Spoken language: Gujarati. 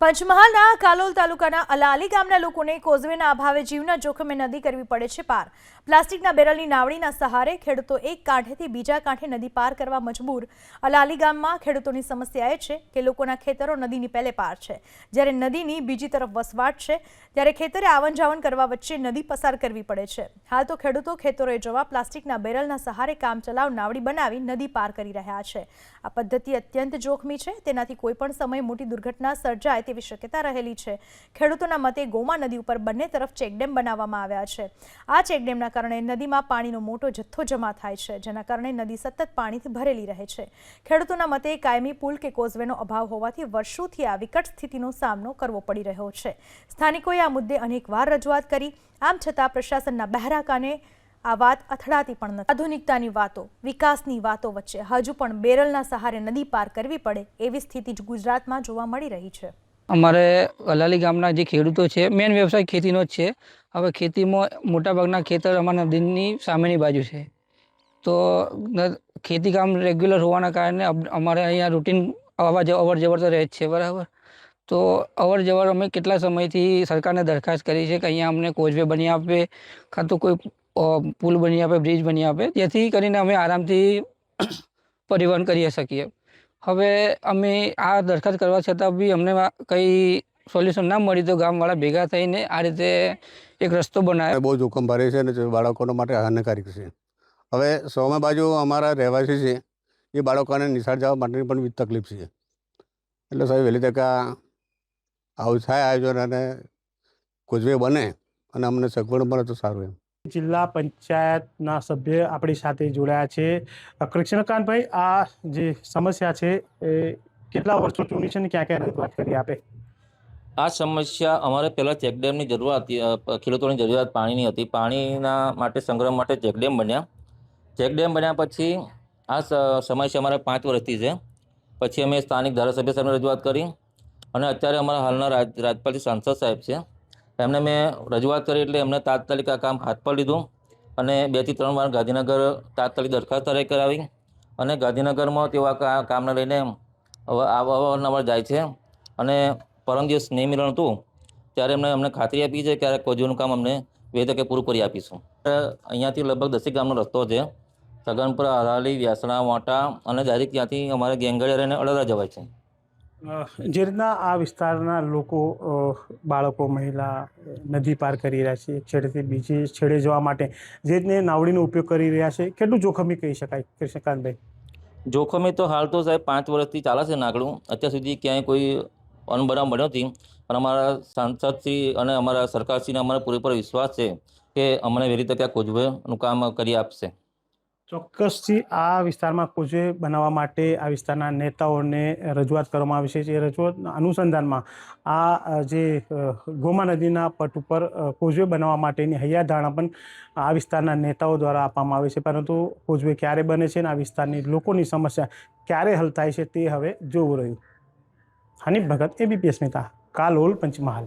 પંચમહાલના કાલોલ તાલુકાના અલાલી ગામના લોકોને કોઝવેના અભાવે જીવના જોખમે નદી કરવી પડે છે પાર. પ્લાસ્ટિકના બેરલની નાવડીના સહારે ખેડૂતો એક કાંઠેથી બીજા કાંઠે નદી પાર કરવા મજબૂર. અલાલી ગામમાં ખેડૂતોની સમસ્યા એ છે કે લોકોના ખેતરો નદીની પહેલે પાર છે. જ્યારે નદીની બીજી તરફ વસવાટ છે, ત્યારે ખેતરે આવન જાવન કરવા વચ્ચે નદી પસાર કરવી પડે છે. હાલ તો ખેડૂતો ખેતરોએ જવા પ્લાસ્ટિકના બેરલના સહારે કામચલાઉ નાવડી બનાવી નદી પાર કરી રહ્યા છે. આ પદ્ધતિ અત્યંત જોખમી છે, તેનાથી કોઈપણ સમયે મોટી દુર્ઘટના સર્જાય તેવી શક્યતા રહેલી છે. ખેડૂતોના મતે ગોમા નદી ઉપર બંને તરફ ચેકડેમ બનાવવામાં આવ્યા છે. આ ચેકડેમના કારણે નદીમાં પાણીનો મોટો જથ્થો જમા થાય છે, જેના કારણે નદી સતત પાણીથી ભરેલી રહે છે. ખેડૂતોના મતે કાયમી પુલ કે કોઝવેનો અભાવ હોવાથી વર્ષોથી આ વિકટ સ્થિતિનો સામનો કરવો પડી રહ્યો છે. સ્થાનિકોએ આ મુદ્દે અનેકવાર રજૂઆત કરી. આમ છતાં પ્રશાસનના બહેરા કાને આ વાત અથડાતી પણ નથી. આધુનિકતાની વાતો, વિકાસની વાતો વચ્ચે હજુ પણ બેરલના સહારે નદી પાર કરવી પડે એવી સ્થિતિ જ ગુજરાતમાં જોવા મળી રહી છે. અમારે અલાલી ગામના જે ખેડૂતો છે મેઇન વ્યવસાય ખેતીનો જ છે. હવે ખેતીમાં મોટાભાગના ખેતર અમારા નદીની સામેની બાજુ છે. તો ખેતી કામ રેગ્યુલર હોવાના કારણે અમ- અમારે અહીંયા રૂટીન અવા અવર જવર તો રહે જ છે, બરાબર? તો અવર જવર અમે કેટલા સમયથી સરકારને દરખાસ્ત કરી છે કે અહીંયા અમને કોચવે બની આપે, કાં તો કોઈ પુલ બની આપે બ્રિજ બની આપે, જેથી કરીને અમે આરામથી પરિવહન કરી શકીએ. હવે અમે આ દરખાસ્ત કરવા છતાં બી અમને કંઈ સોલ્યુશન ના મળી તો ગામવાળા ભેગા થઈને આ રીતે એક રસ્તો બનાવ્યો. બહુ જોખમ ભરે છે અને બાળકોના માટે હાનિકારક છે. હવે સૌમાં બાજુ અમારા રહેવાસી છે, એ બાળકોને નિશાળ જવા માટેની પણ તકલીફ છે. એટલે સાહેબ, વહેલી તકે આવું થાય આયોજન અને કોઝવે બને અને અમને સગવડ મળે તો સારું એમ. જિલ્લા પંચાયતના સભ્ય આપણી સાથે જોડાયા છે. કૃષ્ણકાંતભાઈ, આ જે સમસ્યા છે, એ કેટલા વર્ષો જૂની છે ને ક્યાં ક્યાં રજૂઆત કરી આપે? આ સમસ્યા અમારે પહેલાં ચેકડેમની જરૂરત હતી ખેડૂતોની જરૂરિયાત પાણીની હતી. પાણીના માટે સંગ્રહ માટે ચેકડેમ બન્યા. ચેકડેમ બન્યા પછી આ સમસ્યા અમારે પાંચ વર્ષથી છે. પછી અમે સ્થાનિક ધારાસભ્ય સાહેબને રજૂઆત કરી અને અત્યારે અમારા હાલના રાજ, રાજપાલજી સાંસદ સાહેબ છે. એમને મેં રજૂઆત કરી એટલે એમને તાત્કાલિક આ કામ હાથ પર લીધું અને બેથી ત્રણ વાર ગાંધીનગર તાત્કાલિક દરખાસ્ત તરે કરાવી અને ગાંધીનગરમાં તેઓ આ કામને લઈને અવ- અવ- અવારનવાર જાય છે. અને પરમ દિવસ નહીં મિલન હતું, ત્યારે એમને અમને ખાતરી આપી છે કે આ કોજીનું કામ અમને બે તકે પૂરું કરી આપીશું. અહીંયાથી લગભગ દસેક ગામનો રસ્તો છે. સગનપુરા હરાલી વ્યાસણા, વાંટા અને ડાયરેક્ટ ત્યાંથી અમારે ગેંગડિયા રહીને અડદા જવાય છે. જે રીતના આ વિસ્તારના લોકો બાળકો, મહિલા નદી પાર કરી રહ્યા છે એક છેડેથી બીજી છેડે જવા માટે. જે રીતને નાવડીનો ઉપયોગ કરી રહ્યા છે, કેટલું જોખમી કહી શકાય કૃષ્ણકાંતભાઈ જોખમી તો હાલ તો સાહેબ પાંચ વર્ષથી ચાલે છે નાગડું. અત્યાર સુધી ક્યાંય કોઈ અનબનાવ બન્યો નથી. પણ અમારા સાંસદશ્રી અને અમારા સરકારશ્રીને અમારો પૂરેપૂરો વિશ્વાસ છે કે અમને વહેલી તકે આ કોજવેનું કામ કરી આપશે. ચોક્કસથી આ વિસ્તારમાં કોચે બનાવવા માટે આ વિસ્તારના નેતાઓને રજૂઆત કરવામાં આવી છે. એ રજૂઆતના અનુસંધાનમાં આ જે ગોમા નદીના પટ ઉપર કોઝવે બનાવવા માટેની હૈયાધારણા પણ આ વિસ્તારના નેતાઓ દ્વારા આપવામાં આવે છે. પરંતુ કોઝવે ક્યારે બને છે અને આ વિસ્તારની લોકોની સમસ્યા ક્યારે હલ થાય છે તે હવે જોવું રહ્યું. હનીફ ભગત એબીપીએસ અસ્મિતા કાલોલ પંચમહાલ.